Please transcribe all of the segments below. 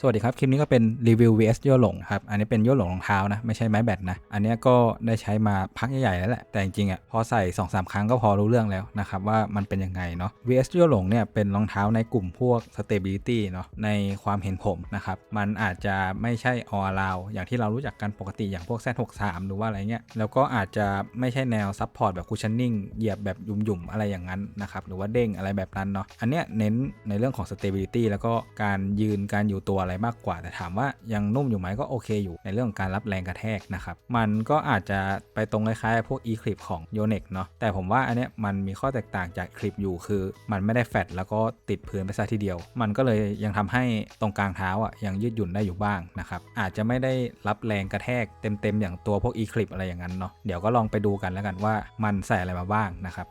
สวัสดีครับ คลิปนี้ก็เป็นรีวิว vs โยหลงครับ อันนี้เป็นโยหลงรองเท้านะ ไม่ใช่ไม้แบตนะ อันนี้ก็ได้ใช้มาพักใหญ่ๆแล้วแหละ แต่จริงๆอะพอใส่ 2-3 ครั้งก็พอรู้เรื่องแล้วนะครับ ว่ามันเป็นยังไงเนาะ vs โยหลงเนี่ยเป็นรองเท้าในกลุ่มพวก stability เนาะในความเห็นผมนะครับ มันอาจจะไม่ใช่ all around อย่างที่เรารู้จักกันปกติอย่างพวก Z63 หรือว่าอะไรเงี้ยแล้วก็อาจจะไม่ใช่แนว support แบบ cushioning เหยียบแบบยุ่มๆอะไรอย่างนั้นนะครับหรือว่าเด้งอะไรแบบนั้นเนาะอันเนี้ยเน้นในเรื่องของ stability แล้วก็การยืนการอยู่ตัวอะไรมากกว่า แต่ถามว่ายังนุ่มอยู่ไหมก็โอเคอยู่ในเรื่องของการรับแรงกระแทกนะครับมันก็อาจจะไปตรงคล้ายๆพวก e clip ของ Yonex เนาะแต่ผมว่าอันเนี้ยมันมีข้อแตกต่างจาก clip อยู่คือ มันไม่ได้แฟตแล้วก็ติดพื้นไปซะทีเดียว มันก็เลยยังทำให้ตรงกลางเท้าอะยังยืดหยุ่นได้อยู่บ้างนะครับอาจจะไม่ได้รับแรงกระแทกเต็มๆอย่างตัวพวก e clip อะไรอย่างนั้นเนาะเดี๋ยวก็ลองไปดูกันแล้วกันว่ามันใส่อะไรมาบ้างนะครับ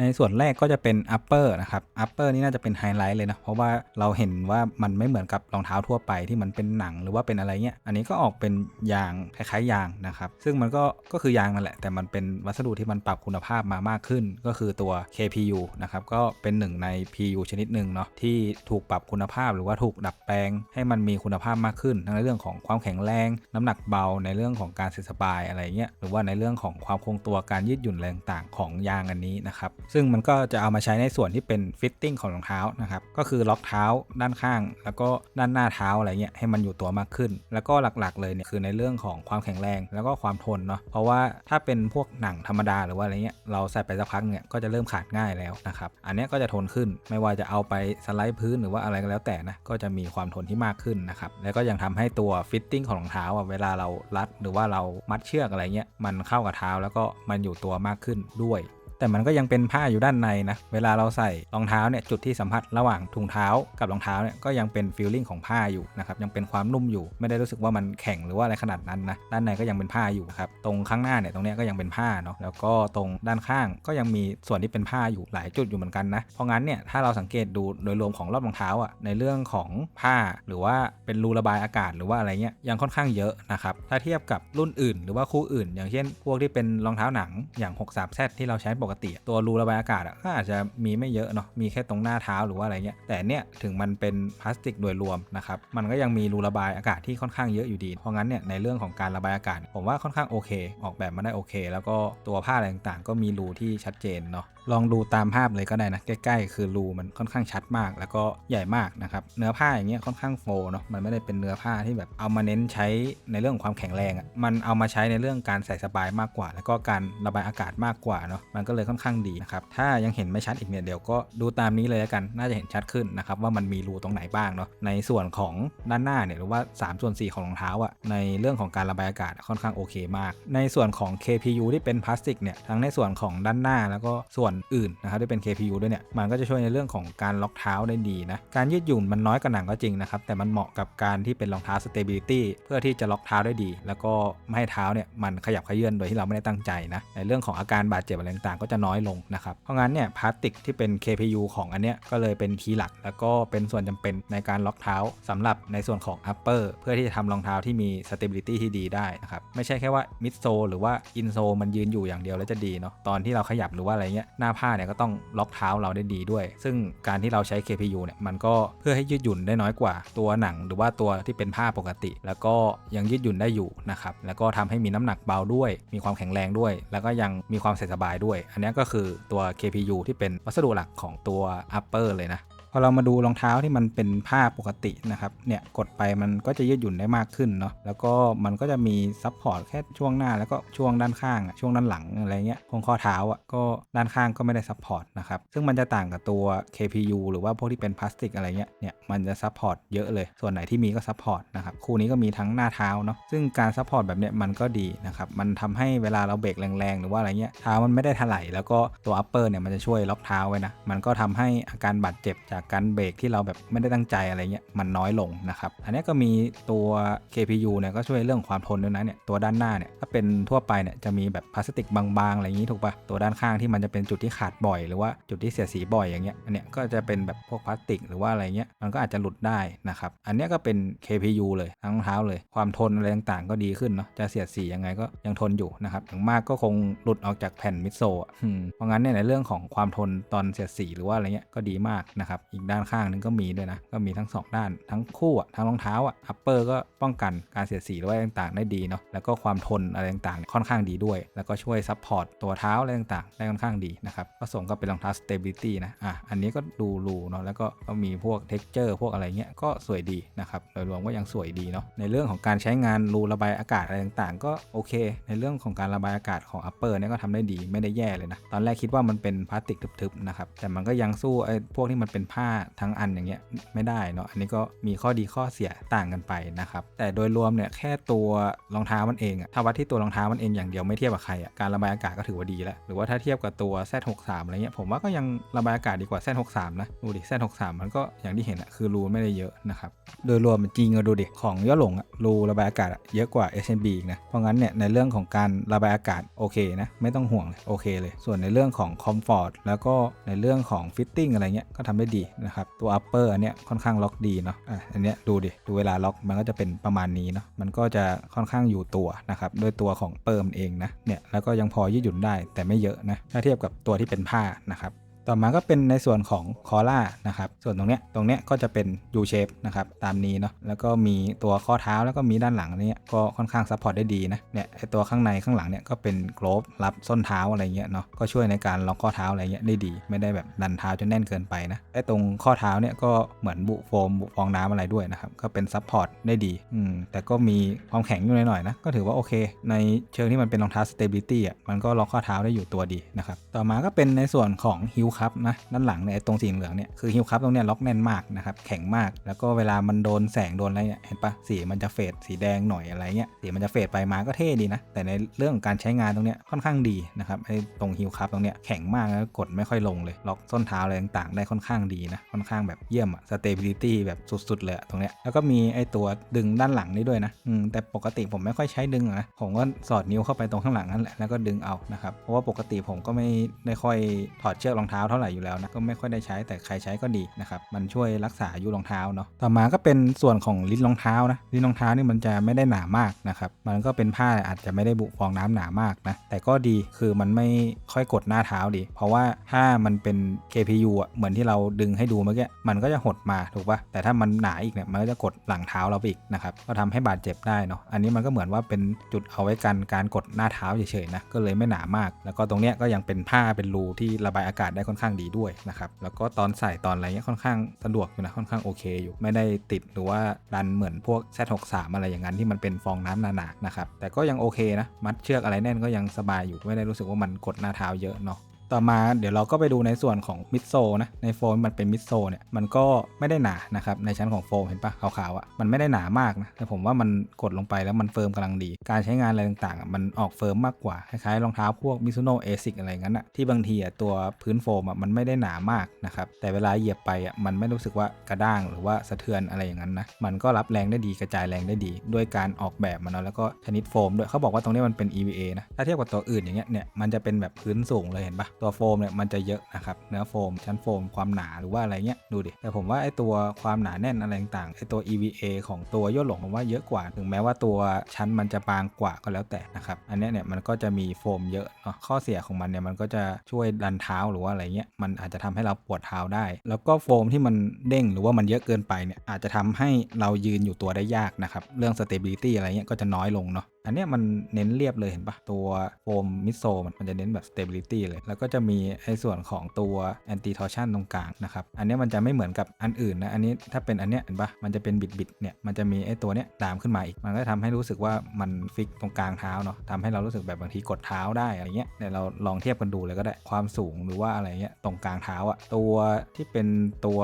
ในส่วนแรกก็จะเป็น upper นะครับ upper นี่น่าจะเป็นไฮไลท์เลยนะ เพราะว่าเราเห็นว่ามันไม่เหมือนกับรองเท้าทั่วไปที่มันเป็นหนังหรือว่าเป็นอะไรเงี้ย อันนี้ก็ออกเป็นยางคล้ายๆยางนะครับ ซึ่งมันก็ก็คือยางนั่นแหละ แต่มันเป็นวัสดุที่มันปรับคุณภาพมามากขึ้น ก็คือตัว KPU นะครับ ก็เป็นหนึ่งใน PU ชนิดหนึ่งเนาะที่ถูกปรับคุณภาพหรือว่าถูกดัดแปลง ให้มันมีคุณภาพมากขึ้น ทั้งในเรื่องของความแข็งแรง น้ำหนักเบาในเรื่องของการเสสบายอะไรเงี้ยหรือว่าในเรื่องของความคงตัวการยืดหยุ่นแรงต่างของยางอันนี้นะครับซึ่งมันก็จะเอามาใช้ในส่วนที่เป็นฟิตติ้งของรองเท้านะครับ ก็คือล็อกเท้าด้านข้าง แล้วก็ด้านหน้าเท้าอะไรเงี้ยให้มันอยู่ตัวมากขึ้น แล้วก็หลักๆเลยเนี่ยคือในเรื่องของความแข็งแรง แล้วก็ความทนเนาะ เพราะว่าถ้าเป็นพวกหนังธรรมดาหรือว่าอะไรเงี้ยเราใส่ไปสักพักเนี่ยก็จะเริ่มขาดง่ายแล้วนะครับ อันนี้ก็จะทนขึ้นไม่ว่าจะเอาไปสไลด์พื้นหรือว่าอะไรก็แล้วแต่นะก็จะมีความทนที่มากขึ้นนะครับ แล้วก็ยังทำให้ตัวฟิตติ้งของรองเท้าอะเวลาเรารัดหรือว่าเรามัดเชือกอะไรเงี้ยมันเข้ากับเท้าแล้วก็มันอยู่ตัวมากขึ้นด้วย แต่มันก็ยังเป็นผ้าอยู่ด้านในนะ เวลาเราใส่รองเท้าเนี่ยจุดที่สัมผัสระหว่างถุงเท้ากับรองเท้าเนี่ยก็ยังเป็นฟีลลิ่งของผ้าอยู่นะครับยังเป็นความนุ่มอยู่ ไม่ได้รู้สึกว่ามันแข็งหรือว่าอะไรขนาดนั้นนะด้านในก็ยังเป็นผ้าอยู่ครับตรงข้างหน้าเนี่ยตรงเนี้ยก็ยังเป็นผ้าเนาะแล้วก็ตรงด้านข้างก็ยังมีส่วนที่เป็นผ้าอยู่หลายจุดอยู่เหมือนกันนะเพราะงั้นเนี่ยถ้าเราสังเกตดูโดยรวมของรอบรองเท้าอะในเรื่องของผ้าหรือว่าเป็นรูระบายอากาศหรือว่าอะไรเงี้ยยังค่อนข้างเยอะนะครับถ้าเทียบกับรุ่นอื่น หรือว่าคู่อื่น อย่างเช่น พวกที่เป็นรองเท้าหนังอย่าง 63Z ที่เราใช้ปกติตัวรูระบายอากาศก็อาจจะมีไม่เยอะเนาะมีแค่ตรงหน้าเท้าหรือว่าอะไรเงี้ยแต่เนี่ยถึงมันเป็นพลาสติกโดยรวมนะครับมันก็ยังมีรูระบายอากาศที่ค่อนข้างเยอะอยู่ดี เพราะงั้นเนี่ยในเรื่องของการระบายอากาศ ผมว่าค่อนข้างโอเค ออกแบบมาได้โอเค แล้วก็ตัวผ้าอะไรต่างๆ ก็มีรูที่ชัดเจนเนาะ ลองดูตามภาพเลยก็ได้นะ ใกล้ๆ คือรูมันค่อนข้างชัดมาก แล้วก็ใหญ่มากนะครับ เนื้อผ้าอย่างเงี้ยค่อนข้างโฟเนาะ มันไม่ได้เป็นเนื้อผ้าที่แบบเอามาเน้นใช้ในเรื่องของความแข็งแรงอะ่ะ มันเอามาใช้ในเรื่องการใส่สบายมากกว่า แล้วก็การระบายอากาศมากกว่าเนาะ มันก็เลยค่อนข้างดีนะครับ ถ้ายังเห็นไม่ชัดอีกเนี่ยเดี๋ยวก็ดูตามนี้เลยแล้วกัน น่าจะเห็นชัดขึ้นนะครับว่ามันมีรูตรงไหนบ้างเนาะ ในส่วนของด้านหน้าเนี่ยหรือว่า 3 ส่วน 4 ของรองเท้าอะ่ะ ในเรื่องของการระบายอากาศค่อนข้างโอเคมาก ในส่วนของ KPU ที่เป็นพลาสติกเนี่ย ทั้งในส่วนของด้านหน้าแล้วก็ส่วนอื่นนะครับที่เป็น KPU ด้วยเนี่ยมันก็จะช่วยในเรื่องของการล็อกเท้าได้ดีนะการยืดหยุ่นมันน้อยกว่าหนังก็จริงนะครับแต่มันเหมาะกับการที่เป็นรองเท้า stability เพื่อที่จะล็อกเท้าได้ดี แล้วก็ไม่ให้เท้าเนี่ยมันขยับเขยื่อนโดยที่เราไม่ได้ตั้งใจนะในเรื่องของอาการบาดเจ็บอะไรต่างๆก็จะน้อยลงนะครับเพราะงั้นเนี่ยพลาสติกที่เป็น KPU ของอันเนี้ยก็เลยเป็นคีย์หลัก แล้วก็เป็นส่วนจำเป็นในการล็อกเท้าสำหรับในส่วนของ upper เพื่อที่จะทำรองเท้าที่มี stability ที่ดีได้นะครับไม่ใช่แค่ว่า mid sole หรือว่า in sole มันยืนอยู่อย่างเดียวแล้วจะดีเนาะตอนที่เราขยับหรือว่าอะไรเงี้ยหน้าน้าผ้าเนี่ยก็ต้องล็อกเท้าเราได้ดีด้วย ซึ่งการที่เราใช้ KPU เนี่ยมันก็เพื่อให้ยืดหยุ่นได้น้อยกว่าตัวหนัง หรือว่าตัวที่เป็นผ้าปกติ แล้วก็ยังยืดหยุ่นได้อยู่นะครับแล้วก็ทำให้มีน้ำหนักเบาด้วย มีความแข็งแรงด้วย แล้วก็ยังมีความใส่สบายด้วย อันนี้ก็คือตัว KPU ที่เป็นวัสดุหลักของตัว upper เลยนะ พอเรามาดูรองเท้าที่มันเป็นผ้าปกตินะครับเนี่ยกดไปมันก็จะยืดหยุ่นได้มากขึ้นเนาะแล้วก็มันก็จะมีซับพอร์ตแค่ช่วงหน้าแล้วก็ช่วงด้านข้างช่วงด้านหลังอะไรเงี้ยตรงข้อเท้าอะก็ด้านข้างก็ไม่ได้ซับพอร์ตนะครับซึ่งมันจะต่างกับตัว KPU หรือว่าพวกที่เป็นพลาสติกอะไรเงี้ยเนี่ยมันจะซับพอร์ตเยอะเลย ส่วนไหนที่มีก็ซับพอร์ตนะครับคู่นี้ก็มีทั้งหน้าเท้าเนาะซึ่งการซับพอร์ตแบบเนี้ยมันก็ดีนะครับมันทำให้เวลาเราเบรกแรงๆ หรือว่าอะไรเงี้ยเท้ามันไม่ได้ถลายแล้วก็ตัว upper เนี่ยมันจะช่วยล็อกเท้าไว้นะมันก็ทำให้อาการบาดเจ็บจากจากการเบรกที่เราแบบไม่ได้ตั้งใจอะไรเงี้ยมันน้อยลงนะครับ อันนี้ก็มีตัว KPU เนี่ยก็ช่วยเรื่องความทนด้วยนะเนี่ยตัวด้านหน้าเนี่ยถ้าเป็นทั่วไปเนี่ยจะมีแบบพลาสติกบางๆอะไรอย่างนี้ถูกปะตัวด้านข้างที่มันจะเป็นจุดที่ขาดบ่อย หรือว่าจุดที่เสียสีบ่อยอย่างเงี้ยอันเนี้ยก็จะเป็นแบบพวกพลาสติกหรือว่าอะไรเงี้ยมันก็อาจจะหลุดได้นะครับอันนี้ก็เป็น KPU เลยทั้งรองเท้าเลย ความทนอะไรต่างๆ ก็ดีขึ้นเนาะจะเสียดสียังไงก็ยังทนอยู่นะครับอย่างมากก็คงหลุดออกจากแผ่นมิโซะเพราะงั้นเนี่ยในเรื่องของความทนตอนเสียดสีหรือว่าอะไรเงี้ยก็ดีมากนะครับ อีกด้านข้างนึงก็มีด้วยนะ ก็มีทั้งสองด้านทั้งคู่อะทั้งรองเท้าอะอัปเปอร์ก็ป้องกันการเสียดสีหรือว่าอะไรต่างๆ ได้ดีเนาะแล้วก็ความทนอะไรต่างๆเนี่ยค่อนข้างดีด้วย แล้วก็ช่วยซัพพอร์ตตัวเท้าอะไรต่างๆ ได้ค่อนข้างดีนะครับก็ส่งก็เป็นรองเท้า stability นะอะอันนี้ก็ดูรูเนาะแล้วก็ก็มีพวก texture พวกอะไรเงี้ยก็สวยดีนะครับโดยรวมก็ยังสวยดีเนาะในเรื่องของการใช้งานรูระบายอากาศอะไรต่างๆ ก็โอเค ในเรื่องของการระบายอากาศของ upper เนี่ยก็ทำได้ดีไม่ได้แย่เลยนะตอนแรกคิดว่ามันเป็นพลาสติกทึบๆนะครับแต่มันก็ยังสู้ไอ้พวกที่มันเป็นผ้าทั้งอันอย่างเงี้ยไม่ได้เนาะอันนี้ก็มีข้อดีข้อเสียต่างกันไปนะครับแต่โดยรวมเนี่ยแค่ตัวรองเท้ามันเองอะถ้าวัดที่ตัวรองเท้ามันเองอย่างเดียวไม่เทียบกับใครอะการระบายอากาศก็ถือว่าดีแล้ว หรือว่าถ้าเทียบกับตัว Z63 อะไรเงี้ยผมว่าก็ยังระบายอากาศดีกว่า Z63 นะดูดิ Z63 มันก็อย่างที่เห็นอะคือรูไม่ได้เยอะนะครับโดยรวมจริงก็ดูดิของย่อหลงอะรูระบายอากาศเยอะกว่า SMB อีกนะเพราะงั้นเนี่ยในเรื่องของการระบายอากาศโอเคนะไม่ต้องห่วงเลยโอเคเลย ส่วนในเรื่องของคอมฟอร์ตแล้วก็ในเรื่องของฟิตติ้งอะไรเงี้ยก็ทำได้ดีนะครับ ตัว upper อันเนี้ยค่อนข้างล็อกดีเนาะอะอันเนี้ยดูดิ ดูเวลาล็อกมันก็จะเป็นประมาณนี้เนาะมันก็จะค่อนข้างอยู่ตัวนะครับด้วยตัวของเปิมเองนะเนี่ยแล้วก็ยังพอยืดหยุ่นได้แต่ไม่เยอะนะถ้าเทียบกับตัวที่เป็นผ้านะครับ ต่อมาก็เป็นในส่วนของคอล่านะครับ ส่วนตรงเนี้ย ตรงเนี้ยก็จะเป็น U shape นะครับ ตามนี้เนาะ แล้วก็มีตัวข้อเท้าแล้วก็มีด้านหลังเนี้ยก็ค่อนข้างซัพพอร์ตได้ดีนะ เนี่ยไอตัวข้างในข้างหลังเนี่ยก็เป็นโกลฟรับส้นเท้าอะไรเงี้ยเนาะ ก็ช่วยในการล็อกข้อเท้าอะไรเงี้ยได้ดี ไม่ได้แบบดันเท้าจนแน่นเกินไปนะ ไอตรงข้อเท้าเนี่ยก็เหมือนบุโฟมบุฟองน้ำอะไรด้วยนะครับ ก็เป็นซัพพอร์ตได้ดี อืม แต่ก็มีความแข็งอยู่หน่อยๆนะ ก็ถือว่าโอเค ในเชิงที่มันเป็นรองเท้า stability อะ มันก็ล็อกข้อเท้าได้อยู่ตัวดีนะครับ ต่อมาก็เป็นในส่วนของฮิลคัพนะด้านหลังเนี่ยตรงสีเหลืองเนี่ยคือฮิลคัพตรงเนี้ยล็อกแน่นมากนะครับแข็งมาก แล้วก็เวลามันโดนแสงโดนอะไรเนี่ยเห็นปะสีมันจะเฟดสีแดงหน่อยอะไรเงี้ยสีมันจะเฟดไปมาก็เท่ดีนะ แต่ในเรื่องของการใช้งานตรงเนี้ยค่อนข้างดีนะครับไอ้ตรงฮิลคัพตรงเนี้ยแข็งมากแล้วกดไม่ค่อยลงเลย ล็อกส้นเท้าอะไรต่างๆ ได้ค่อนข้างดีนะค่อนข้างแบบเยี่ยมอะ stability แบบสุดๆเลยตรงเนี้ยแล้วก็มีไอ้ตัวดึงด้านหลังนี้ด้วยนะอืมแต่ปกติผมไม่ค่อยใช้ดึงนะผมก็สอดนิ้วเข้าไปตรงข้างหลังนั่นแหละแล้วก็ดึงเอานะครับเพราะว่าปกติผมก็ไม่ได้ค่อยถอดเชือกรองเท้าเท่าไหร่อยู่แล้วนะก็ไม่ค่อยได้ใช้แต่ใครใช้ก็ดีนะครับมันช่วยรักษาอายุรองเท้าเนาะต่อมาก็เป็นส่วนของลิ้นรองเท้านะลิ้นรองเท้านี่มันจะไม่ได้หนามากนะครับมันก็เป็นผ้าอาจจะไม่ได้บุฟองน้ำหนามากนะแต่ก็ดีคือมันไม่ค่อยกดหน้าเท้าดี เพราะว่าถ้ามันเป็น KPU อะเหมือนที่เราดึงให้ดูเมื่อกี้มันก็จะหดมาถูกปะแต่ถ้ามันหนาอีกเนี่ยมันก็จะกดหลังเท้าเราอีกนะครับก็ทำให้บาดเจ็บได้เนาะอันนี้มันก็เหมือนว่าเป็นจุดเอาไว้กันการกดหน้าเท้าเฉยๆนะก็เลยไม่หนามาก แล้วก็ตรงเนี้ยก็ยังเป็นผ้าเป็นรูที่ระบายอากาศได้ค่อนข้างดีด้วยนะครับ แล้วก็ตอนใส่ตอนอะไรเงี้ยค่อนข้างสะดวกอยู่นะค่อนข้างโอเคอยู่ ไม่ได้ติดหรือว่าดันเหมือนพวก Z63 อะไรอย่างนั้นที่มันเป็นฟองน้ำหนาๆนะครับแต่ก็ยังโอเคนะมัดเชือกอะไรแน่นก็ยังสบายอยู่ไม่ได้รู้สึกว่ามันกดหน้าเท้าเยอะเนาะ ต่อมาเดี๋ยวเราก็ไปดูในส่วนของมิดโซนะในโฟมมันเป็นมิดโซเนี่ยมันก็ไม่ได้หนานะครับในชั้นของโฟมเห็นปะขาวๆอะ่ะมันไม่ได้หนามากนะแต่ผมว่ามันกดลงไปแล้วมันเฟิร์มกำลังดี การใช้งานอะไรต่างๆอะมันออกเฟิร์มมากกว่าคล้ายๆรองเท้าพวกมิซูโน่เอซิกอะไรงั้นอะที่บางทีอะตัวพื้นโฟมอะมันไม่ได้หนามากนะครับแต่เวลาเหยียบไปอะมันไม่รู้สึกว่ากระด้างหรือว่าสะเทือนอะไรอย่างนั้นนะมันก็รับแรงได้ดีกระจายแรงได้ดี ด้วยการออกแบบมันแล้วก็ชนิดโฟมด้วยเขาบอกว่าตรงนี้มันเป็น EVA นะถ้าเทียบกับตัวอื่นอย่างเงี้ยเนี่ยมันจะเป็นแบบพื้นสูงเลยเห็นปะตัวโฟมเนี่ยมันจะเยอะนะครับเนื้อโฟม ชั้นโฟมความหนาหรือว่าอะไรเงี้ยดูดิแต่ผมว่าไอตัวความหนาแน่นอะไรต่างๆไอตัว EVA ของตัวย่นหลงผมว่าเยอะกว่า ถึงแม้ว่าตัวชั้นมันจะบางกว่าก็แล้วแต่นะครับอันนี้เนี่ยมันก็จะมีโฟมเยอะเนาะข้อเสียของมันเนี่ยมันก็จะช่วยดันเท้าหรือว่าอะไรเงี้ยมันอาจจะทำให้เราปวดเท้าได้ แล้วก็โฟมที่มันเด้งหรือว่ามันเยอะเกินไปเนี่ยอาจจะทำให้เรายืนอยู่ตัวได้ยากนะครับเรื่อง stability อะไรเงี้ยก็จะน้อยลงเนาะ อันเนี้ยมันเน้นเรียบเลยเห็นปะตัวโฟมมิโซมันจะเน้นแบบ stability เลย แล้วก็จะมีไอ้ส่วนของตัว anti torsion ตรงกลางนะครับ อันเนี้ยมันจะไม่เหมือนกับอันอื่นนะ อันนี้ถ้าเป็นอันเนี้ยเห็นปะมันจะเป็นบิดบิดๆเนี่ย มันจะมีไอ้ตัวเนี้ยตามขึ้นมาอีก มันก็ทำให้รู้สึกว่ามันฟิกตรงกลางเท้าเนาะทำให้เรารู้สึกแบบบางทีกดเท้าได้อะไรเงี้ยเดี๋ยวเราลองเทียบกันดูเลยก็ได้ ความสูงหรือว่าอะไรเงี้ยตรงกลางเท้าอะตัวที่เป็นตัว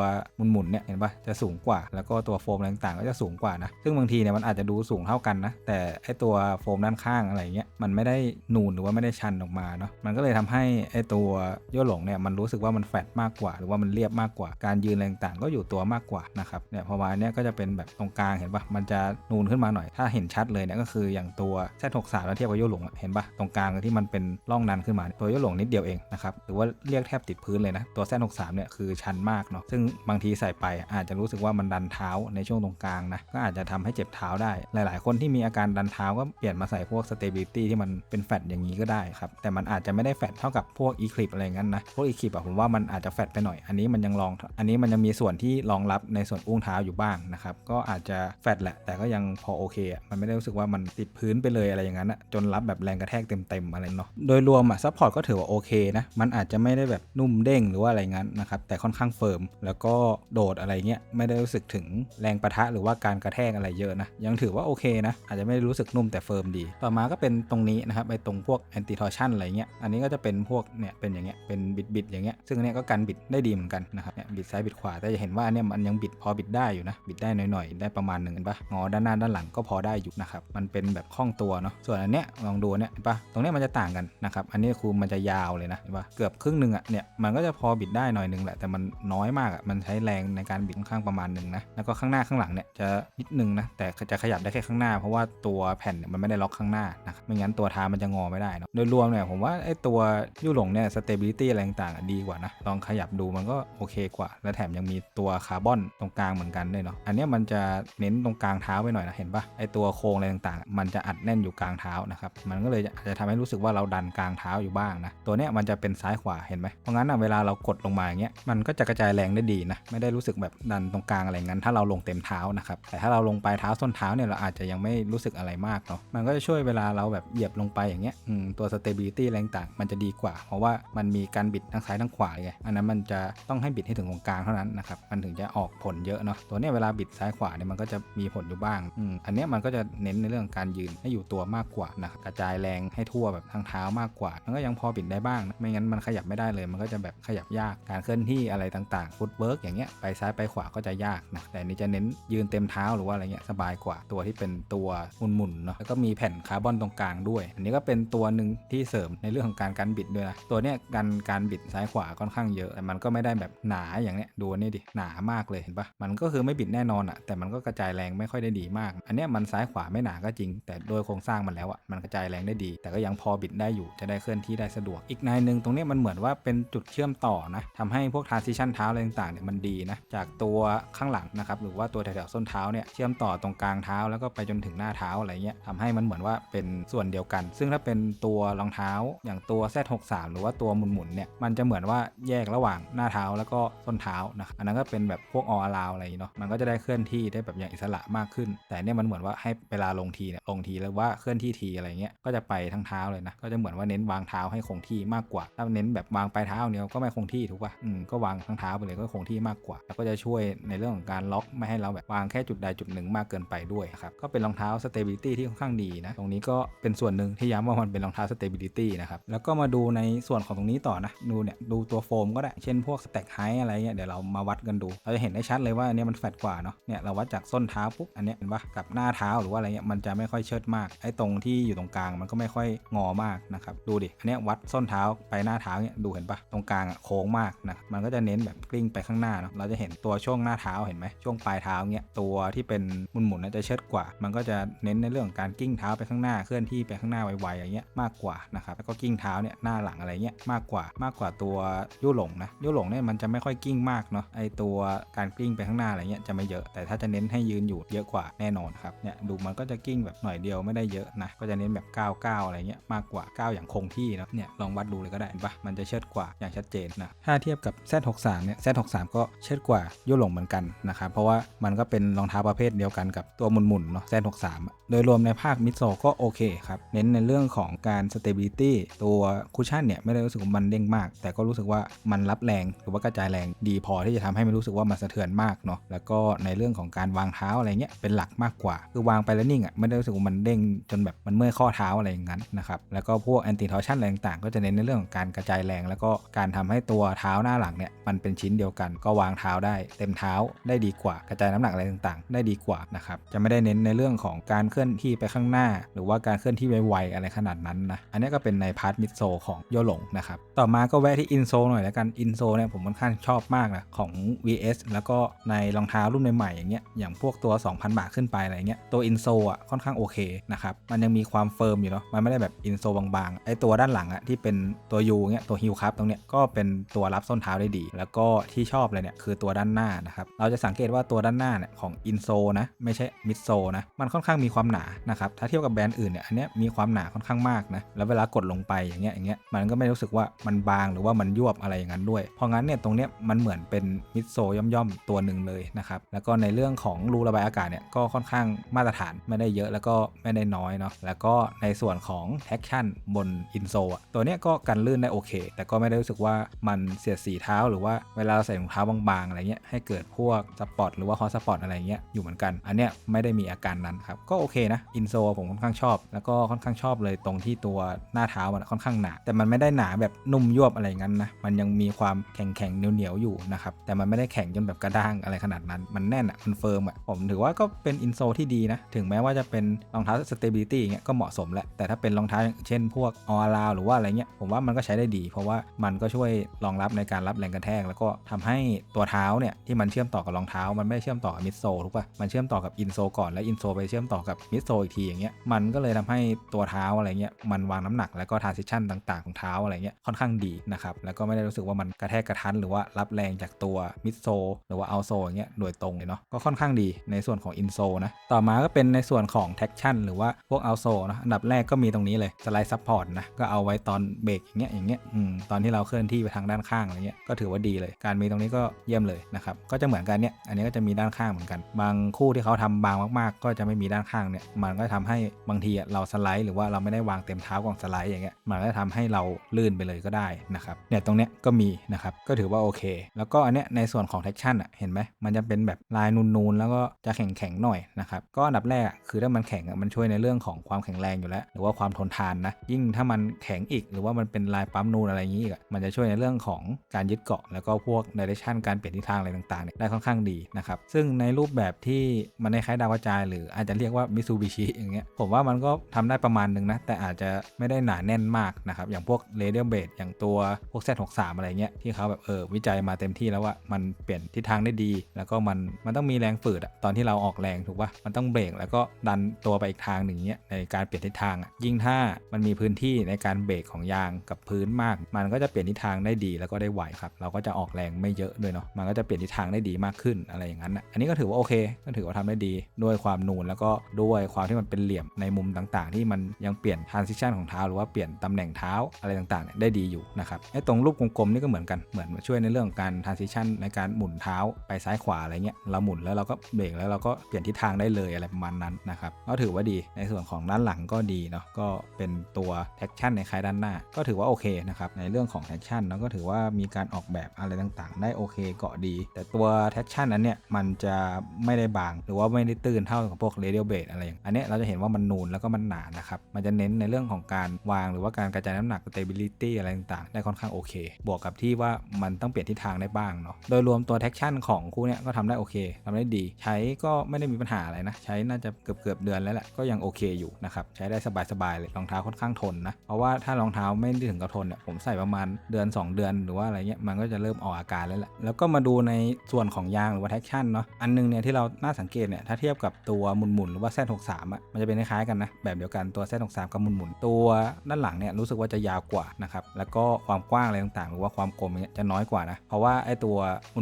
หมุนๆเนี่ยเห็นปะจะสูงกว่า แล้วก็ตัวโฟมต่างๆก็จะสูงกว่านะ ซึ่งบางทีเนี่ยมันอาจจะดูสูงเท่ากันนะ แต่ไอ้ตัวโฟมด้านข้างอะไรเงี้ยมันไม่ได้นูนหรือว่าไม่ได้ชันออกมาเนาะมันก็เลยทำให้ไอตัวย่อหลงเนี่ยมันรู้สึกว่ามันแฟตมากกว่า หรือว่ามันเรียบมากกว่า การยืนอะไรต่างก็อยู่ตัวมากกว่านะครับเนี่ยพอมาเนี้ยก็จะเป็นแบบตรงกลางเห็นปะมันจะนูนขึ้นมาหน่อย ถ้าเห็นชัดเลยเนี่ยก็คืออย่างตัว Z63 แล้วเทียบกับย่อหลงเห็นปะตรงกลางที่มันเป็นร่องดันขึ้นมาตัวย่อหลงนิดเดียวเองนะครับหรือว่าเรียกแทบติดพื้นเลยนะตัว Z63 เนี่ยคือชันมากเนาะซึ่งบางทีใส่ไปอาจจะรู้สึกว่ามันดันเท้าในช่วงตรงกลางนะก็อาจจะทำให้เจ็บเท้าได้ หลาย ๆ คนที่มีอาการดันเท้าก็ปลี่ยนมาใส่พวก stability ที่มันเป็นแฟตอย่างนี้ก็ได้ครับ แต่มันอาจจะไม่ได้แฟตเท่ากับพวก eclipse อะไรงั้นนะ พวก eclipse อะผมว่ามันอาจจะแฟตไปหน่อย อันนี้มันยังรอง อันนี้มันยังมีส่วนที่รองรับในส่วนอุ้งเท้าอยู่บ้างนะครับ ก็อาจจะแฟตแหละ แต่ก็ยังพอโอเคอะมันไม่ได้รู้สึกว่ามันติดพื้นไปเลยอะไรอย่างนั้นอะจนรับแบบแรงกระแทกเต็มๆอะไรเนาะ โดยรวมอะซัพพอร์ตก็ถือว่าโอเคนะ มันอาจจะไม่ได้แบบนุ่มเด้งหรือว่าอะไรงั้นนะครับ แต่ค่อนข้างเฟิร์ม แล้วก็โดดอะไรเงี้ย ไม่ได้รู้สึกถึงแรงประทะหรือว่าการกระแทกอะไรเยอะนะ ยังถือว่าโอเคนะ อาจจะไม่ได้รู้สึกนุ่มแต่เฟิร์มดี ต่อมาก็เป็นตรงนี้นะครับไอตรงพวก anti torsion อะไรเงี้ยอันนี้ก็จะเป็นพวกเนี่ยเป็นอย่างเงี้ยเป็นบิดบิดอย่างเงี้ยซึ่งเนี้ยก็กันบิดได้ดีเหมือนกันนะครับเนี่ยบิดซ้ายบิดขวาแต่จะเห็นว่าเนี่ยมันยังบิดพอบิดได้อยู่นะบิดได้หน่อยๆได้ประมาณหนึ่งเห็นปะงอด้านหน้าด้านหลังก็พอได้อยู่นะครับมันเป็นแบบคล่องตัวเนาะส่วนอันเนี้ยลองดูเนี่ยเห็นปะตรงเนี้ยมันจะต่างกันนะครับอันนี้คือมันจะยาวเลยนะเห็นปะเกือบครึ่งหนึ่งอะเนี่ยมันก็จะพอบิดได้หน่อยหนึงแหละแต่มันน้อยมากอะมันใช้แรงในการบิดค่อนข้างประมาณหนึ่งนะแล้วก็ข้างหน้าข้างหลังเนี่ยจะนิดนึงนะแต่จะขยับได้แค่ข้างหน้า เพราะว่าตัวแผ่นเนี่ยมันไม่ได้ล็อกข้างหน้านะครับไม่งั้นตัวท้ามันจะงอไม่ได้เนะโดยรวมเนี่ยผมว่าไอ้ตัวยูหลงเนี่ย stability อะไรต่างๆอะดีกว่านะลองขยับดูมันก็โอเคกว่า และแถมยังมีตัวคาร์บอนตรงกลางเหมือนกันด้วยเนาะอันนี้มันจะเน้นตรงกลางเท้าไปหน่อยนะเห็นปะไอ้ตัวโครงอะไรต่างๆ มันจะอัดแน่นอยู่กลางเท้านะครับมันก็เลยอาจจะทำให้รู้สึกว่าเราดันกลางเท้าอยู่บ้างนะตัวเนี้ยมันจะเป็นซ้ายขวาเห็นไหมเพราะงั้นอะเวลาเรากดลงมาอย่างเงี้ยมันก็จะกระจายแรงได้ดีนะไม่ได้รู้สึกแบบดันตรงกลางอะไรงั้น ถ้าเราลงเต็มเท้านะครับแต่ถ้าเราลงปลายเท้าส้นเท้าเนี่ยเราอาจจะยังไม่รู้สึกอะไรมากเนาะมันก็จะช่วยเวลาเราแบบเหยียบลงไปอย่างเงี้ยตัว stability อะไรต่างมันจะดีกว่า เพราะว่ามันมีการบิดทั้งซ้ายทั้งขวาไงอันนั้นมันจะต้องให้บิดให้ถึงตรงกลางเท่านั้นนะครับมันถึงจะออกผลเยอะเนาะตัวเนี้ยเวลาบิดซ้ายขวาเนี่ยมันก็จะมีผลอยู่บ้างอ,อันเนี้ยมันก็จะเน้นในเรื่องการยืนให้อยู่ตัวมากกว่านะครับกระจายแรงให้ทั่วแบบทางเท้ามากกว่า มันก็ยังพอบิดได้บ้างนะไม่งั้นมันขยับไม่ได้เลย มันก็จะแบบขยับยากการเคลื่อนที่อะไรต่างๆฟุตเวิร์กอย่างเงี้ยไปซ้ายไปขวาก็จะยากนะแต่อันนี้จะเน้นยืนเต็มเท้าหรือว่าอะไรเงี้ยสบายกว่าตัวที่เป็นตัวหมุนๆเนาะแล้วก็ก็มีแผ่นคาร์บอนตรงกลางด้วย อันนี้ก็เป็นตัวหนึ่งที่เสริมในเรื่องของการการบิดด้วยนะตัวเนี้ยการการบิดซ้ายขวาค่อนข้างเยอะแต่มันก็ไม่ได้แบบหนาอย่างเนี้ยดูนี่ดิหนามากเลยเห็นปะมันก็คือไม่บิดแน่นอนอะแต่มันก็กระจายแรงไม่ค่อยได้ดีมาก อันเนี้ยมันซ้ายขวาไม่หนาก็จริง แต่โดยโครงสร้างมันแล้วอะมันกระจายแรงได้ดี แต่ก็ยังพอบิดได้อยู่จะได้เคลื่อนที่ได้สะดวก อีกในหนึ่งตรงเนี้ยมันเหมือนว่าเป็นจุดเชื่อมต่อนะทำให้พวก transition เท้าอะไรต่างๆเนี่ยมันดีนะจากตัวข้างหลังนะครับหรือว่าตัวแถวๆส้นเท้าเนี่ยเชื่อมต่อตรงกลางเท้าแล้วก็ไปจนถึงหน้าเท้าอะไรเงี้ยทำใให้มันเหมือนว่าเป็นส่วนเดียวกัน ซึ่งถ้าเป็นตัวรองเท้าอย่างตัว Z63 หรือว่าตัวหมุนๆเนี่ยมันจะเหมือนว่าแยกระหว่างหน้าเท้าแล้วก็ส้นเท้านะครับอันนั้นก็เป็นแบบพวก all around อะไรเนาะมันก็จะได้เคลื่อนที่ได้แบบอย่างอิสระมากขึ้น แต่เนี่ยมันเหมือนว่าให้เวลาลงทีเนี่ยลงทีแล้วว่าเคลื่อนที่ทีอะไรเงี้ยก็จะไปทั้งเท้าเลยนะก็จะเหมือนว่าเน้นวางเท้าให้คงที่มากกว่า ถ้าเน้นแบบวางปลายเท้าเนี้ยก็ไม่คงที่ถูกป่ะอืมก็วางทั้งเท้าไปเลยก็คงที่มากกว่า แล้วก็จะช่วยในเรื่องของการล็อกไม่ให้เราแบบวางแค่จุดใดจุดหนึ่งมากเกินไปด้วยครับก็เป็นรองเท้า stability ที่ค่อนข้างดีนะ ตรงนี้ก็เป็นส่วนหนึ่งที่ย้ำว่ามันเป็นรองเท้า stability นะครับ แล้วก็มาดูในส่วนของตรงนี้ต่อนะ ดูเนี่ย ดูตัวโฟมก็ได้ เช่นพวก stack height อะไรเงี้ย เดี๋ยวเรามาวัดกันดู เราจะเห็นได้ชัดเลยว่าอันนี้มันแฟตกว่าเนาะ เนี่ยเราวัดจากส้นเท้าปุ๊บ อันเนี้ยเห็นปะกับหน้าเท้าหรือว่าอะไรเงี้ย มันจะไม่ค่อยเชิดมาก ไอ้ตรงที่อยู่ตรงกลางมันก็ไม่ค่อยงอมากนะครับ ดูดิ อันเนี้ยวัดส้นเท้าไปหน้าเท้าเนี่ย ดูเห็นปะตรงกลางอะโค้งมากนะ มันก็จะเน้นแบบกลิ้งไปข้างหน้าเนาะ เราจะเห็นตัวช่วงหน้าเท้าเห็นไหมช่วงปลายเท้าเนี่ยตัวที่เป็นหมุนๆน่าจะเชิดกว่า มันก็จะเน้นในเรื่องการกิ้งเท้าไปข้างหน้าเคลื่อนที่ไปข้างหน้าไวๆอย่างเงี้ยมากกว่านะครับแล้วก็กิ้งเท้าเนี่ยหน้าหลังอะไรเงี้ยมากกว่ามากกว่าตัวยุหลงนะยุหลงเนี่ยมันจะไม่ค่อยกิ้งมากเนาะไอตัวการกิ้งไปข้างหน้าอะไรเงี้ยจะไม่เยอะแต่ถ้าจะเน้นให้ยืนอยู่เยอะกว่าแน่นอนครับเนี่ยดูมันก็จะกิ้งแบบหน่อยเดียวไม่ได้เยอะนะก็จะเน้นแบบก้าวก้าวอะไรเงี้ยมากกว่าก้าวอย่างคงที่เนาะเนี่ยลองวัดดูเลยก็ได้ปะมันจะเชิดกว่าอย่างชัดเจนนะถ้าเทียบกับ Z63 เนี่ย Z63 ก็เชิดกว่ายุหลงเหมือนกันนะครับเพราะว่ามันก็เป็นรองเท้าประเภทเดียวกันกับตัวหมุนๆเนาะ Z63 โดยรวมในภาคมิดโซก็โอเคครับ เน้นในเรื่องของการ stability ตัวคุชชั่นเนี่ยไม่ได้รู้สึกว่ามันเด้งมาก แต่ก็รู้สึกว่ามันรับแรงหรือว่ากระจายแรงดีพอที่จะทำให้ไม่รู้สึกว่ามันสะเทือนมากเนาะแล้วก็ในเรื่องของการวางเท้าอะไรเงี้ยเป็นหลักมากกว่า คือวางไปแล้วนิ่งอะไม่ได้รู้สึกว่ามันเด้งจนแบบมันเมื่อยข้อเท้าอะไรอย่างนั้นนะครับแล้วก็พวก anti torsion อะไรต่างๆ ก็จะเน้นในเรื่องของการกระจายแรง แล้วก็การทำให้ตัวเท้าหน้าหลังเนี่ยมันเป็นชิ้นเดียวกัน ก็วางเท้าได้ เต็มเท้าได้ดีกว่ากระจายน้ำหนักอะไรต่างๆ ได้ดีกว่านะครับจะไม่ได้เน้นในเรื่องของการเคลื่อนที่ไปข้างางหน้า หรือว่าการเคลื่อนที่ไวๆอะไรขนาดนั้นนะ อันนี้ก็เป็นในพาร์ทมิดโซของโยหลงนะครับ ต่อมาก็แวะที่อินโซหน่อยแล้วกัน อินโซเนี่ยผมค่อนข้างชอบมากนะของ VS แล้วก็ในรองเท้ารุ่นใหม่ๆอย่างเงี้ย อย่างพวกตัว 2,000 บาทขึ้นไปอะไรเงี้ย ตัวอินโซอะค่อนข้างโอเคนะครับ มันยังมีความเฟิร์มอยู่เนาะ มันไม่ได้แบบอินโซบางๆ ไอตัวด้านหลังอะที่เป็นตัวยูเงี้ย ตัวฮิลคัพตรงเนี้ยก็เป็นตัวรับส้นเท้าได้ดี แล้วก็ที่ชอบเลยเนี่ยคือตัวด้านหน้านะครับ เราจะสังเกตว่าตัวด้านหน้าเนี่ยของอินโซนะ ไม่ใช่มิดโซนะ มันค่อนข้างมีความหนานะครับถ้าเทียบกับแบรนด์อื่นเนี่ยอันนี้มีความหนาค่อนข้างมากนะแล้วเวลากดลงไปอย่างเงี้ยอย่างเงี้ยมันก็ไม่รู้สึกว่ามันบางหรือว่ามันยวบอะไรอย่างนั้นด้วย เพราะงั้นเนี่ยตรงเนี้ยมันเหมือนเป็นมิดโซย่อมๆตัวหนึ่งเลยนะครับแล้วก็ในเรื่องของรูระบายอากาศเนี่ยก็ค่อนข้างมาตรฐานไม่ได้เยอะแล้วก็ไม่ได้น้อยเนาะแล้วก็ในส่วนของแท็กชั่นบนอินโซอะตัวเนี้ยก็กันลื่นได้โอเค แต่ก็ไม่ได้รู้สึกว่ามันเสียดสีเท้า หรือว่าเวลาเราใส่รองเท้าบางๆอะไรเงี้ยให้เกิดพวกสปอตหรือว่าฮอสปอตอะไรเงี้ยอยู่เหมือนกัน อันเนี้ยไม่ได้มีอาการนั้นครับก็โอเคนะอินโซผมค่อนข้างชอบ แล้วก็ค่อนข้างชอบเลยตรงที่ตัวหน้าเท้ามันค่อนข้างหนา แต่มันไม่ได้หนาแบบนุ่มยวบอะไรงั้นนะ มันยังมีความแข็งแข็งๆเหนียวๆอยู่นะครับ แต่มันไม่ได้แข็งจนแบบกระด้างอะไรขนาดนั้น มันแน่นอะ มันเฟิร์มอะ ผมถือว่าก็เป็นอินโซที่ดีนะ ถึงแม้ว่าจะเป็นรองเท้า stability อย่างเงี้ยก็เหมาะสมแหละ แต่ถ้าเป็นรองเท้าอย่างเช่น พวกออลาวหรือว่าอะไรเงี้ย ผมว่ามันก็ใช้ได้ดี เพราะว่ามันก็ช่วยรองรับในการรับแรงกระแทก แล้วก็ทำให้ตัวเท้าเนี่ยที่มันเชื่อมต่อกับรองเท้า มันไม่ได้เชื่อมต่อกับมิดโซถูกป่ะมันเชื่อมต่อกับอินโซก่อนแล้วอินโซไปเชื่อมต่อกับมิดโซอีกทีอย่างเงี้ยมันก็เลยทำให้ตัวเท้าอะไรเงี้ยมันวางน้ำหนักแล้วก็ทรานซิชันต่างๆของเท้าอะไรเงี้ยค่อนข้างดีนะครับแล้วก็ไม่ได้รู้สึกว่ามันกระแทกกระทันหรือว่ารับแรงจากตัวมิดโซหรือว่าเอาโซอย่างเงี้ยโดยตรงเลยเนาะก็ค่อนข้างดีในส่วนของอินโซนะต่อมาก็เป็นในส่วนของแท็กชั่นหรือว่าพวกเอาโซนะอันดับแรกก็มีตรงนี้เลยสไลด์ซัพพอร์ตนะก็เอาไว้ตอนเบรกอย่างเงี้ยอย่างเงี้ยอืมตอนที่เราเคลื่อนที่ไปทางด้านข้างอะไรเงี้ยก็ถือว่าดีเลย การมีตรงนี้ก็เยี่ยมเลยนะครับก็จะเหมือนกันเนี่ยอันนี้ก็จะมีด้านข้างเหมือนกัน บางคู่ที่เขาทำบางมากๆ ก็จะไม่มีด้านข้างเนี่ยมันก็ทำให้บางทีเราสไลด์หรือว่าเราไม่ได้วางเต็มเท้าของสไลด์อย่างเงี้ยมันก็จะทำให้เราลื่นไปเลยก็ได้นะครับเนี่ยตรงเนี้ยก็มีนะครับก็ถือว่าโอเค แล้วก็อันเนี้ยในส่วนของ traction อะเห็นไหมมันจะเป็นแบบลายนูนๆแล้วก็จะแข็งๆหน่อยนะครับก็อันดับแรกคือถ้ามันแข็งมันช่วยในเรื่องของความแข็งแรงอยู่แล้ว หรือว่าความทนทานนะยิ่งถ้ามันแข็งอีก หรือว่ามันเป็นลายปั๊มนูนอะไรอย่างนี้อีกอะมันจะช่วยในเรื่องของการยึดเกาะ แล้วก็พวก direction การเปลี่ยนทิศทางอะไรต่างๆเนี่ยได้ค่อนข้างดีนะครับซึ่งในรูปแบบที่มันคล้ายดาวกระจาย หรืออาจจะเรียกว่ามิ t ูบิชิอย่างเงี้ยผมว่ามันก็ทำได้ประมาณหนึ่งนะ แต่อาจจะไม่ได้หนาแน่นมากนะครับ อย่างพวก radial b a s อย่างตัวพวก Z63 อะไรเงี้ยที่เขาแบบเออวิจัยมาเต็มที่แล้วว่ามันเปลี่ยนทิศทางได้ดี แล้วก็มันมันต้องมีแรงฝืดอะตอนที่เราออกแรงถูกปะมันต้องเบรกแล้วก็ดันตัวไปอีกทางหนึ่งเงี้ยในการเปลี่ยนทิศทางอะยิ่งถ้ามันมีพื้นที่ในการเบรกของยางกับพื้นมาก มันก็จะเปลี่ยนทิศทางได้ดีแล้วก็ได้ไหวครับเราก็จะออกแรงไม่เยอะด้วยเนาะมันก็จะเปลี่ยนทิศทางได้ดีมากขึ้นอะไรอย่างนั้นอะอันนี้ก็ถือว่าโอเคก็ถือว่าทำได้ดีด้วยความนูนแล้วก็ด้วยความที่มันเป็นเหลี่ยมในมุมต่างๆ ที่มันยังเปลี่ยน transition ของเท้าหรือว่าเปลี่ยนตำแหน่งเท้าอะไรต่างๆเนี่ยได้ดีอยู่นะครับไอ้ตรงรูปกลมๆนี่ก็เหมือนกันเหมือนช่วยในเรื่องการ transition ในการหมุนเท้าไปซ้ายขวาอะไรเงี้ยเราหมุนแล้วเราก็เบรกแล้วเราก็เปลี่ยนทิศทางได้เลยอะไรประมาณนั้นนะครับก็ถือว่าดีในส่วนของด้านหลังก็ดีเนาะก็เป็นตัว traction ในคล้ายด้านหน้า ก็ถือว่าโอเคนะครับในเรื่องของ traction เนาะก็ถือว่ามีการออกแบบอะไรต่างๆ ได้โอเคเกาะดี แต่ตัว traction นั้นเนี่ยมันจะไม่ได้บางหรือว่าไม่ได้ตื้นเท่ากับพวก radial b a s อะไรอย่างอันเนี้เราจะเห็นว่ามันนูนแล้วก็มันหนานะครับ มันจะเน้นในเรื่องของการวางหรือว่าการกระจายน้ำหนัก stability อะไรต่างๆ ได้ค่อนข้างโอเค บวกกับที่ว่ามันต้องเปลี่ยนทิศทางได้บ้างเนาะ โดยรวมตัว traction ของคู่เนี้ยก็ทำได้โอเคทำได้ดี ใช้ก็ไม่ได้มีปัญหาอะไรนะ ใช้น่าจะเกือบเกือบๆเดือนแล้วแหละ ก็ยังโอเคอยู่นะครับ ใช้ได้สบายๆเลย รองเท้าค่อนข้างทนนะ เพราะว่าถ้ารองเท้าไม่ได้ถึงกับทนเนี่ย ผมใส่ประมาณเดือน 2 เดือนหรือว่าอะไรเงี้ย มันก็จะเริ่มออกอาการแล้วแหละ แล้วก็มาดูในส่วนของยางหรือว่า traction เนาะ อันนึงเนี่ยที่เราน่าสังเกตเนี่ย ถ้าเทียบกับตัวหมุนๆหรือว่า Z63 อะมันจะเป็นคล้ายๆกันนะ แบบเดียวกันตัว Z63 กับหมุนๆตัวด้านหลังเนี่ยรู้สึกว่าจะยาวกว่านะครับแล้วก็ความกว้างอะไรต่างๆ หรือว่าความกลมเนี่ยจะน้อยกว่านะเพราะว่าไอ้ตัว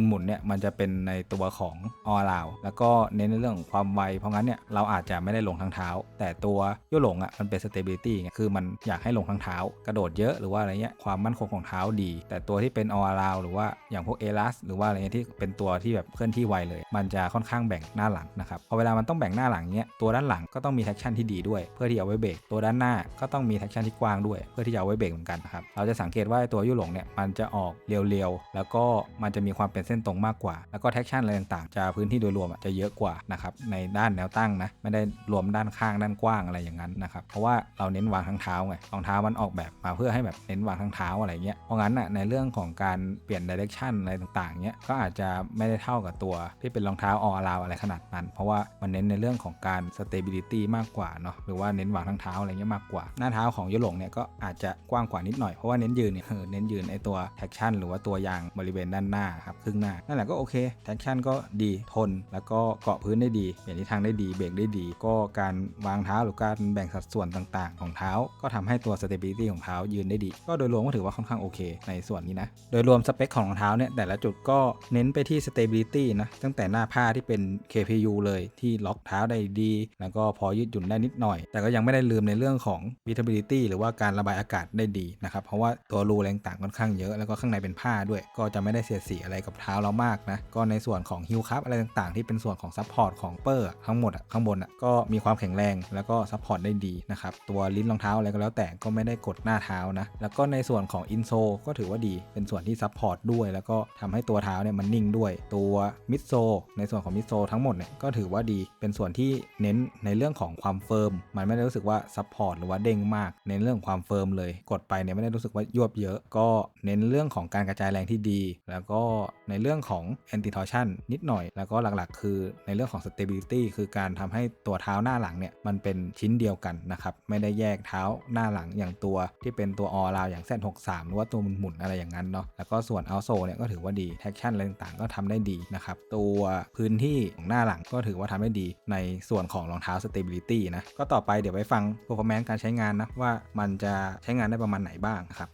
หมุนๆเนี่ยมันจะเป็นในตัวของออลาวแล้วก็เน้นในเรื่องของความไวเพราะงั้นเนี่ยเราอาจจะไม่ได้ลงทางเท้า แต่ตัวโยหลงอะมันเป็น stability ไงคือมันอยากให้ลงทางเท้า กระโดดเยอะหรือว่าอะไรเงี้ยความมั่นคงของเท้าดี แต่ตัวที่เป็นออลาวหรือว่าอย่างพวกเอลัสหรือว่าอะไรเงี้ยที่เป็นตัวที่แบบเคลื่อนที่ไวเลย มันจะค่อนข้างแบ่งหน้าหลังนะครับพอเวลามันต้องแบ่งหน้าหลังเนี้ยตัวด้านหลังก็ต้องมี traction ที่ดีด้วย เพื่อที่เอาไว้เบรกตัวด้านหน้าก็ต้องมี traction ที่กว้างด้วย เพื่อที่จะเอาไว้เบรกเหมือนกันนะครับเราจะสังเกตว่าตัวยุหลงเนี่ยมันจะออกเรียวๆแล้วก็มันจะมีความเป็นเส้นตรงมากกว่า แล้วก็ traction อะไรต่างๆ จะพื้นที่โดยรวมจะเยอะกว่านะครับในด้านแนวตั้งนะไม่ได้รวมด้านข้างด้านกว้างอะไรอย่างนั้นนะครับเพราะว่าเราเน้นวางทั้งเท้าไงรองเท้ามันออกแบบมาเพื่อให้แบบเน้นวางทั้งเท้าอะไรเงี้ยเพราะงั้นอะในเรื่องของการเปลี่ยน direction อะไรต่างๆเนี้ยก็อาจจะไม่ได้เท่ากับตัวที่เป็นรองเท้าออลาวอะไรขนาดนั้น เพราะว่ามันเน้นในเรื่องของการ stability มากกว่าเนาะหรือว่าเน้นวางทั้งเท้าอะไรเงี้ยมากกว่า หน้าเท้าของยุหลงเนี่ยก็อาจจะกว้างกว่านิดหน่อยเพราะว่าเน้นยืนเนี่ยเน้นยืนไอตัว traction หรือว่าตัวยางบริเวณด้านหน้าครับครึ่งหน้านั่นแหละก็โอเค traction ก็ดีทน แล้วก็เกาะพื้นได้ดีเปลี่ยนทิศทางได้ดีเบรกได้ดี ก็การวางเท้าหรือการแบ่งสัดส่วนต่างๆ ของเท้า ก็ทำให้ตัว stability ของเท้ายืนได้ดี ก็โดยรวมก็ถือว่าค่อนข้างโอเค ในส่วนนี้นะโดยรวมสเปคของรองเท้าเนี่ยแต่ละจุดก็เน้นไปที่ stability นะตั้งแต่หน้าผ้าที่เป็น KPU เลยที่ล็อกเท้าได้ดี แล้วก็พอยืดหยุ่นได้นิดหน่อย แต่ก็ยังไม่ได้ลืมในเรื่องของ breathability หรือว่าการระบายอากาศได้ดีนะครับเพราะว่าตัวรูแรงต่างค่อนข้างเยอะแล้วก็ข้างในเป็นผ้าด้วย ก็จะไม่ได้เสียดสีอะไรกับเท้าเรามากนะก็ในส่วนของฮิลคัพอะไรต่างๆ ที่เป็นส่วนของซัพพอร์ตของเปอร์ทั้งหมดข้างบนอะก็มีความแข็งแรงแล้วก็ซัพพอร์ตได้ดีนะครับตัวลิ้นรองเท้าอะไรก็แล้วแต่ก็ไม่ได้กดหน้าเท้านะแล้วก็ในส่วนของอินโซก็ถือว่าดีเป็นส่วนที่ซัพพอร์ตด้วย แล้วก็ทำให้ตัวเท้าเนี่ยมันนิ่งด้วย ตัวมิดโซในส่วนของมิดโซทั้งหมดเนี่ยก็ถือว่าดีเป็นส่วนที่เน้นในเรื่องของความเฟิร์มมันไม่ได้รู้สึกว่าซัพพอร์ตหรือว่าเด้งมากเน้นเรื่องความเฟิร์มเลยกดไปเนี่ยไม่ได้รู้สึกว่ายวบเยอะ ก็เน้นเรื่องของการกระจายแรงที่ดี แล้วก็ในเรื่องของ anti torsion นิดหน่อย แล้วก็หลักๆ คือในเรื่องของ stability คือการทำให้ตัวเท้าหน้าหลังเนี่ยมันเป็นชิ้นเดียวกันนะครับไม่ได้แยกเท้าหน้าหลังอย่างตัวที่เป็นตัวออราวอย่างเส้น63 หรือว่าตัวหมุนอะไรอย่างนั้นเนาะแล้วก็ส่วน o u t s o เนี่ยก็ถือว่าดี traction อะไรต่างๆก็ทำได้ดีนะครับตัวพื้นที่ของหน้าหลังก็ถือว่าทำได้ดี ในส่วนของรองเท้า stability นะ ก็ต่อไปเดี๋ยวไปฟัง performance การใช้งานนะว่ามันจะใช้งานได้ประมาณไหนบ้างครับ